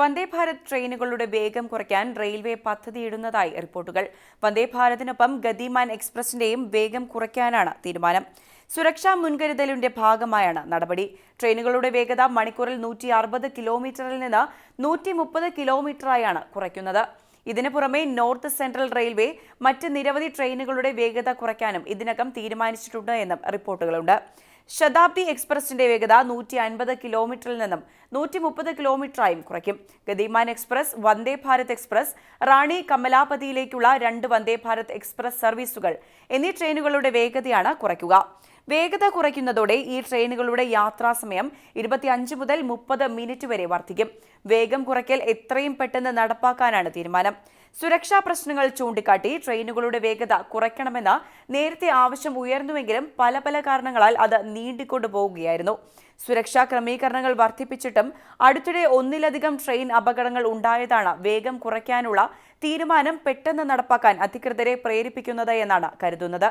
വന്ദേ ഭാരത് ട്രെയിനുകളുടെ വേഗം കുറയ്ക്കാൻ റെയിൽവേ പദ്ധതിയിടുന്നതായി റിപ്പോർട്ടുകൾ. വന്ദേ ഭാരതിനൊപ്പം ഗതിമാൻ എക്സ്പ്രസിന്റെയും വേഗം കുറയ്ക്കാനാണ് തീരുമാനം. സുരക്ഷാ മുൻകരുതലിന്റെ ഭാഗമായാണ് നടപടി. ട്രെയിനുകളുടെ വേഗത മണിക്കൂറിൽ നൂറ്റി അറുപത് കിലോമീറ്ററിൽ നിന്ന് നൂറ്റി മുപ്പത് കിലോമീറ്ററായാണ് കുറയ്ക്കുന്നത്. ഇതിനു പുറമെ നോർത്ത് സെൻട്രൽ റെയിൽവേ മറ്റ് നിരവധി ട്രെയിനുകളുടെ വേഗത കുറയ്ക്കാനും ഇതിനകം തീരുമാനിച്ചിട്ടുണ്ട് എന്നും റിപ്പോർട്ടുകളുണ്ട്. ശതാബ്ദി എക്സ്പ്രസിന്റെ വേഗത നൂറ്റി അൻപത് കിലോമീറ്ററിൽ നിന്നും നൂറ്റി മുപ്പത് കിലോമീറ്ററായും കുറയ്ക്കും. ഗതിമാൻ എക്സ്പ്രസ് വന്ദേ ഭാരത് എക്സ്പ്രസ് റാണി കമലാപതിയിലേക്കുള്ള രണ്ട് വന്ദേ ഭാരത് എക്സ്പ്രസ് സർവീസുകൾ എന്നീ ട്രെയിനുകളുടെ വേഗതയാണ് കുറയ്ക്കുക. വേഗത കുറയ്ക്കുന്നതോടെ ഈ ട്രെയിനുകളുടെ യാത്രാസമയം ഇരുപത്തിയഞ്ച് മുതൽ മുപ്പത് മിനിറ്റ് വരെ വർദ്ധിക്കും. വേഗം കുറയ്ക്കൽ എത്രയും പെട്ടെന്ന് നടപ്പാക്കാനാണ് തീരുമാനം. സുരക്ഷാ പ്രശ്നങ്ങൾ ചൂണ്ടിക്കാട്ടി ട്രെയിനുകളുടെ വേഗത കുറയ്ക്കണമെന്ന നേരത്തെ ആവശ്യം ഉയർന്നുവെങ്കിലും പല പല കാരണങ്ങളാൽ അത് നീണ്ടിക്കൊണ്ടു പോവുകയായിരുന്നു. സുരക്ഷാ ക്രമീകരണങ്ങൾ വർദ്ധിപ്പിച്ചിട്ടും അടുത്തിടെ ഒന്നിലധികം ട്രെയിൻ അപകടങ്ങൾ ഉണ്ടായതാണ് വേഗം കുറയ്ക്കാനുള്ള തീരുമാനം പെട്ടെന്ന് നടപ്പാക്കാൻ അധികൃതരെ പ്രേരിപ്പിക്കുന്നത് എന്നാണ് കരുതുന്നത്.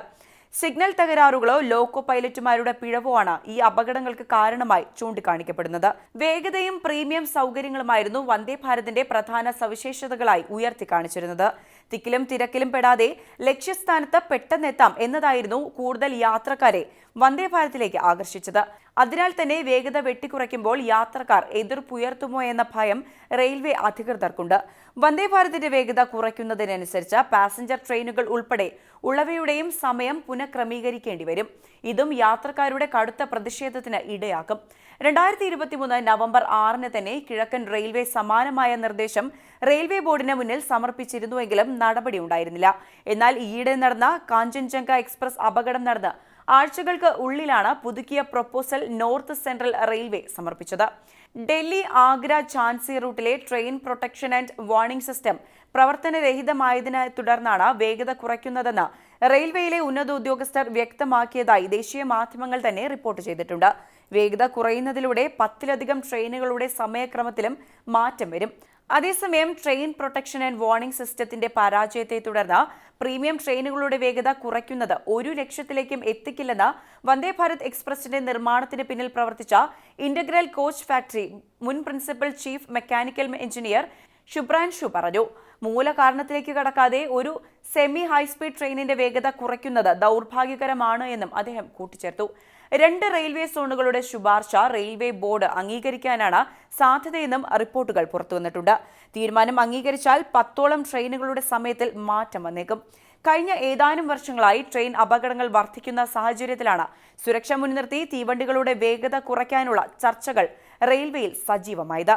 സിഗ്നൽ തകരാറുകളോ ലോക്കോ പൈലറ്റുമാരുടെ പിഴവോ ആണ് ഈ അപകടങ്ങൾക്ക് കാരണമായി ചൂണ്ടിക്കാണിക്കപ്പെടുന്നത്. വേഗതയും പ്രീമിയം സൗകര്യങ്ങളുമായിരുന്നു വന്ദേ ഭാരതിന്റെ പ്രധാന സവിശേഷതകളായി ഉയർത്തി കാണിച്ചിരുന്നത് തിക്കിലും തിരക്കിലും പെടാതെ ലക്ഷ്യസ്ഥാനത്ത് പെട്ടെന്നെത്താം എന്നതായിരുന്നു കൂടുതൽ യാത്രക്കാരെ വന്ദേ ഭാരതിലേക്ക് ആകർഷിച്ചത്. അതിനാൽ തന്നെ വേഗത വെട്ടിക്കുറയ്ക്കുമ്പോൾ യാത്രക്കാർ എതിർപ്പുയർത്തുമോ എന്ന ഭയം റെയിൽവേ അധികൃതർക്കുണ്ട്. വന്ദേ ഭാരതിന്റെ വേഗത കുറയ്ക്കുന്നതിനനുസരിച്ച് പാസഞ്ചർ ട്രെയിനുകൾ ഉൾപ്പെടെ ഉള്ളവയുടെയും സമയം പുനഃക്രമീകരിക്കേണ്ടി വരും. ഇതും യാത്രക്കാരുടെ കടുത്ത പ്രതിഷേധത്തിന് ഇടയാക്കും. രണ്ടായിരത്തി ഇരുപത്തിമൂന്ന് നവംബർ ആറിന് തന്നെ കിഴക്കൻ റെയിൽവേ സമാനമായ നിർദ്ദേശം റെയിൽവേ ബോർഡിന് മുന്നിൽ സമർപ്പിച്ചിരുന്നുവെങ്കിലും നടപടി ഉണ്ടായിരുന്നില്ല എന്നാൽ ഈയിടെ നടന്ന കാഞ്ചൻജംഗ എക്സ്പ്രസ് അപകടം നടന്ന് ആഴ്ചകൾക്ക് ഉള്ളിലാണ് പുതുക്കിയ പ്രൊപ്പോസൽ നോർത്ത് സെൻട്രൽ റെയിൽവേ സമർപ്പിച്ചത്. Delhi Agra Jhansi റൂട്ടിലെ train protection and warning system പ്രവർത്തനരഹിതമായതിനെ തുടർന്നാണ് വേഗത കുറയ്ക്കുന്നതെന്ന് റെയിൽവേയിലെ ഉന്നത ഉദ്യോഗസ്ഥർ വ്യക്തമാക്കിയതായി ദേശീയ മാധ്യമങ്ങൾ തന്നെ റിപ്പോർട്ട് ചെയ്തിട്ടുണ്ട്. വേഗത കുറയുന്നതിലൂടെ പത്തിലധികം ട്രെയിനുകളുടെ സമയക്രമത്തിലും മാറ്റം വരും. അതേസമയം ട്രെയിൻ പ്രൊട്ടക്ഷൻ ആൻഡ് വാർണിംഗ് സിസ്റ്റത്തിന്റെ പരാജയത്തെ തുടർന്ന് പ്രീമിയം ട്രെയിനുകളുടെ വേഗത കുറയ്ക്കുന്നത് ഒരു ലക്ഷത്തിലേക്കും എത്തിക്കില്ലെന്ന് വന്ദേ ഭാരത് എക്സ്പ്രസിന്റെ നിർമ്മാണത്തിന് പിന്നിൽ പ്രവർത്തിച്ച ഇന്റഗ്രൽ കോച്ച് ഫാക്ടറി മുൻ principal chief mechanical engineer Shubhranshu പറഞ്ഞു. മൂലകാരണത്തിലേക്ക് കടക്കാതെ ഒരു സെമി ഹൈസ്പീഡ് ട്രെയിനിന്റെ വേഗത കുറയ്ക്കുന്നത് ദൗർഭാഗ്യകരമാണ് എന്നും അദ്ദേഹം കൂട്ടിച്ചേർത്തു. രണ്ട് റെയിൽവേ സോണുകളുടെ ശുപാർശ റെയിൽവേ ബോർഡ് അംഗീകരിക്കാനാണ് സാധ്യതയെന്നും റിപ്പോർട്ടുകൾ പുറത്തുവന്നിട്ടുണ്ട് തീരുമാനം അംഗീകരിച്ചാൽ പത്തോളം ട്രെയിനുകളുടെ സമയത്തിൽ മാറ്റം വന്നേക്കും. കഴിഞ്ഞ ഏതാനും വർഷങ്ങളായി ട്രെയിൻ അപകടങ്ങൾ വർദ്ധിക്കുന്ന സാഹചര്യത്തിലാണ് സുരക്ഷ മുൻനിർത്തി തീവണ്ടികളുടെ വേഗത കുറയ്ക്കാനുള്ള ചർച്ചകൾ റെയിൽവേയിൽ സജീവമായത്.